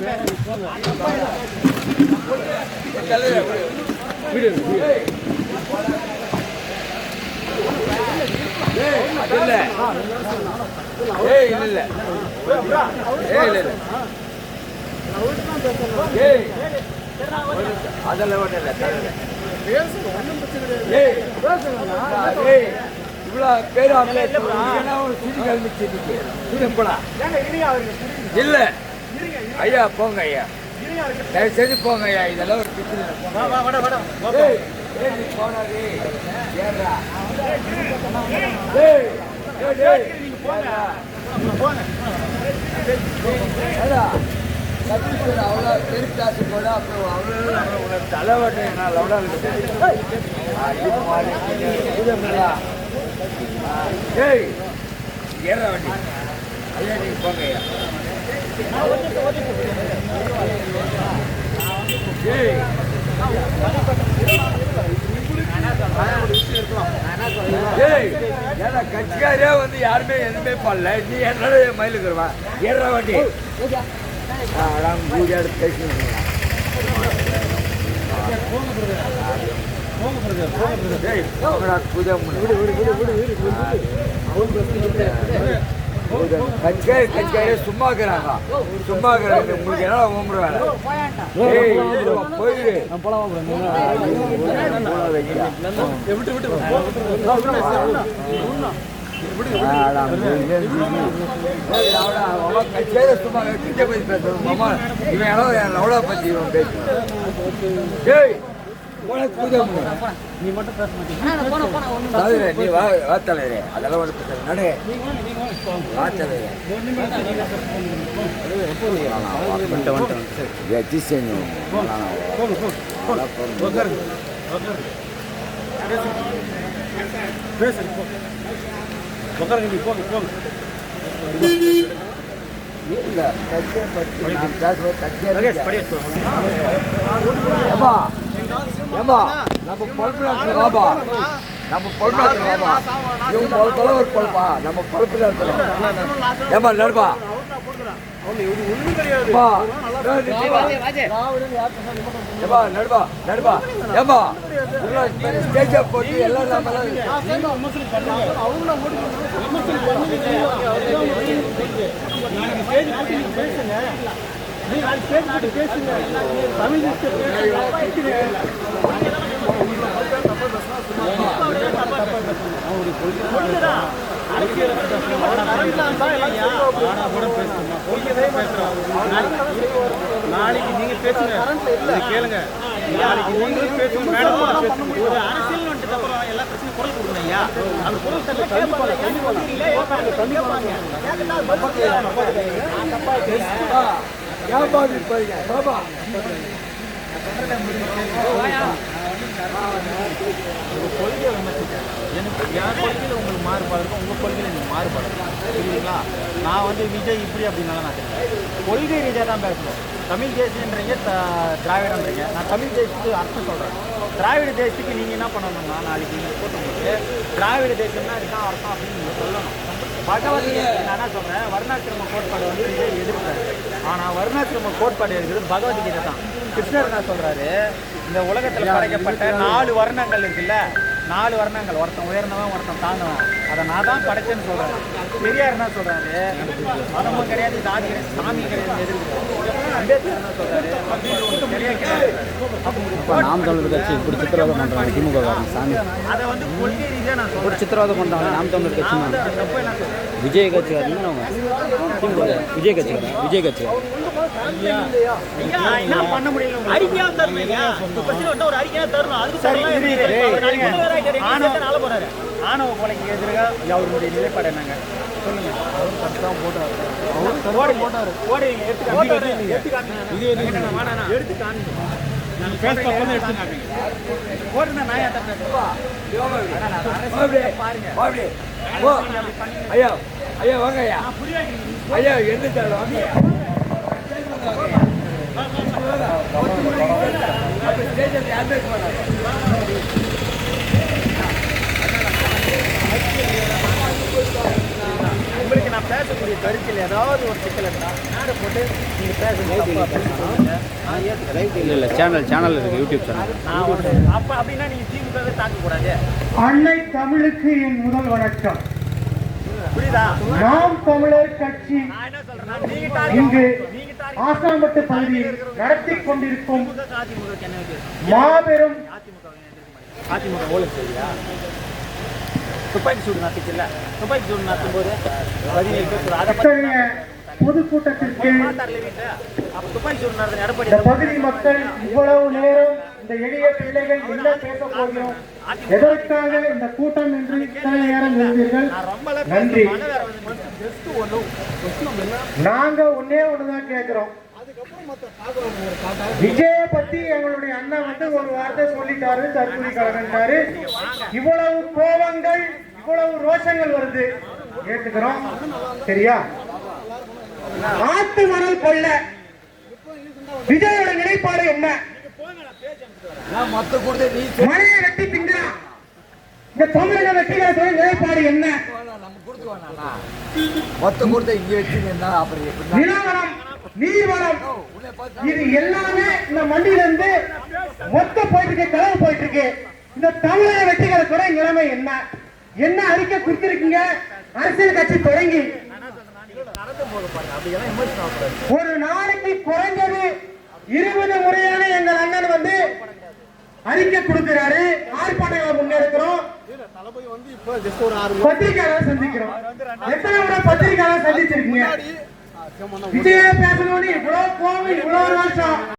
தான் பேசுறேன் இல்ல ஏய் இல்ல இல்ல ஏய் இல்ல இவ்வளோ பேர் அவங்களே ஒரு இல்ல ஐயா போங்க ஐயா. தயவு செஞ்சு போங்க ஐயா இதெல்லாம் ஒரு பிரச்சனை போனாடி ஏறா. அவ்வளோ கூட அப்புறம் அவ்வளோ தலைவட்டை நான் லவுடா ஏய் ஏற வண்டி. ஐயா நீங்க போங்க ஐயா. கட்சிக்காரே வந்து யாருமே எதுவுமே பண்ணல. நீ என்னோட மயிலுக்குறவா ஏற வண்டி. அதான் பூஜை பேசிட்டு ஏய் விடு விடு விடு விடு விடு கட்சிக்காரே சும்மா இருக்கிறாங்க சும்மா இருக்கிறாங்க உங்களுக்கு என்ன உமர வேலை அவடா, அவன் கட்சியாரே சும்மா பத்தி இவன் உனக்கு பூஜை பண்ணு. தலைவரே, நீ வா வா தலைவரே. அதெல்லாம் ஒரு பிரச்சனை நடு. வா தலைவரே. வெற்றி செய்யணும் இல்ல கட்சியை பத்தி நான் பேசுவது கட்சியை ஏமா ஏமா நம்ம பொழப்பு நடத்துற வாபா நம்ம பொழப்பு நடத்துற வாபா இவங்க பொழப்பெல்லாம் ஒரு பொழப்பா நம்ம பொழப்பு நடத்துறோம் ஏமா நடுப்பா போட்டு எல்லாம் நாளைக்கு நீங்க பேசுங்க. கேளுங்க. நாளைக்கு நீங்களும் பேசுங்க. மேடம் ஒரு அரசியல் வந்துட்டு அப்புறம் எல்லா பிரச்சனையும் குரல் கொடுக்கணும் ஐயா. அந்த குரல் தன்னை கேட்பாங்க கேட்பாங்க கேட்பாங்க ஏமாந்து போறீங்க பாபா எனக்கு என் கொள்கையில் உங்களுக்கு மாறுபாடு இருக்கும் உங்கள் கொள்கையில் எனக்கு மாறுபாடு சரிங்களா நான் வந்து விஜய் இப்படி அப்படின்னால நான் கொள்கை ரீதியாக தான் பேசணும் தமிழ் தேசியன்றீங்க த திராவிடன்றீங்க நான் தமிழ் தேசத்துக்கு அர்த்தம் சொல்கிறேன் திராவிட தேசத்துக்கு நீங்கள் என்ன பண்ணணும்னா நாளைக்கு நீங்கள் போட்டும்போது திராவிட தேசம்னா இதுதான் அர்த்தம் அப்படின்னு நீங்கள் சொல்லணும் பகவத்கீதை நான் சொல்கிறேன் வர்ணாசிரம கோட்பாடு வந்து விஜய் எதிர்க்கிறாரு ஆனால் வர்ணாசிரம கோட்பாடு இருக்கிறது பகவத்கீதை தான். கிருஷ்ணர் என்ன சொல்கிறாரு இந்த உலகத்தில் படைக்கப்பட்ட நாலு வர்ணங்கள் இருக்குல்ல? நாலு வர்ணங்கள். ஒருத்தன் உயர்ந்தவன் ஒருத்தன் தாழ்ந்தவன். அதை நான் தான் படைச்சேன்னு சொல்கிறேன் பெரியார் என்ன சொல்கிறாரு மதமும் கிடையாது கிடையாது சாமி கிடையாது எதிர்க்கிறார் அம்பேத்கர் என்ன சொல்கிறாரு இப்போ நாம் தமிழர் கட்சி இப்படி சித்திரவதை பண்ணுறாங்க திமுக காரங்க சாமி. அதை வந்து கொள்கை ரீதியாக நான் இப்படி சித்திரவதை பண்ணுறாங்க நாம் தமிழர் கட்சி விஜய் கட்சிக்காரங்க அவங்க. திமுக விஜய் கட்சிக்காரங்க விஜய் போறாரு ஆணவ கொலைக்கு எதிராக அவருடைய நிலைப்பாடு என்னங்க? போட்டாரு ஐயா ஐயா வாங்க ஐயா ஐயா என்ன சார் வாங்க யாருமே மாட்டாங்க. உங்களுக்கு நான் பேசக்கூடிய உங்களுடைய கருத்தில் ஏதாவது ஒரு சிக்கல் இருந்தால் மேடை போட்டு நீங்கள் ஏற்றுக்கிறேன் இல்லை இல்லை சேனல் சேனல் இருக்குது யூடியூப் சேனல் நான் வந்து அப்போ அப்படின்னா நீங்கள் திமுகவே தாக்கக்கூடாது அன்னை தமிழுக்கு என் முதல் வணக்கம். புரியுதா? நாம் தமிழர் கட்சி நான் என்ன சொல்றேன்னா நீங்க இங்கு ஆசாம்பட்டு பகுதியில் நடத்தி கொண்டிருக்கும் மாபெரும் அதிமுக. அதிமுக ஊழல் செய்யா துப்பாக்கி சூடு நடத்துச்சுல்ல துப்பாக்கி சூடு நடத்தும் போது பதினேழு பேர் அதை பொதுக்கூட்டத்திற்கு துப்பாக்கி சூடு நடந்த எடப்பாடி இந்த பகுதி மக்கள் இவ்வளவு நேரம் இந்த எளிய பிள்ளைகள் என்ன பேச போகிறோம்? எதற்காக இந்த கூட்டம் என்று இத்தனை நேரம் இருந்தீர்கள்? நன்றி. நாங்க ஒன்னே ஒண்ணுதான் கேக்குறோம். விஜய பத்தி எங்களுடைய அண்ணன் வந்து ஒரு வார்த்தை சொல்லிட்டாரு தற்கொலை கலகன்ட்டாரு இவ்வளவு கோபங்கள் இவ்வளவு ரோஷங்கள் வருது. ஏத்துக்கிறோம். சரியா? ஆட்டு மணல் கொள்ள விஜயோட நிலைப்பாடு என்ன? மழையை வெட்டி திங்கிறான் இந்த தமிழக வெற்றிகளோட நிலைப்பாடு என்ன? நிலவரம் நீர்வளம். இது எல்லாமே இந்த மண்டியில இருந்து மொத்த போயிட்டு இருக்கு கலவு போயிட்டு இருக்கு இந்த தமிழக வெற்றிகளை துறை நிலைமை என்ன? என்ன அறிக்கை கொடுத்திருக்கீங்க? அரசியல் கட்சி தொடங்கி. ஒரு நாளைக்கு குறைஞ்சது இருபது முறையான எங்கள் அண்ணன் வந்து அறிக்கை கொடுக்கிறாரு. ஆர்ப்பாட்டங்களை முன்னெடுக்கிறோம். பத்திரிகையாளர் சந்திக்கிறோம். எத்தனை முறை பத்திரிகையாளர் சந்திச்சிருக்கீங்க? விஜய பேசணும்னு இவ்வளவு கோவம் இவ்வளவு ரோஷம்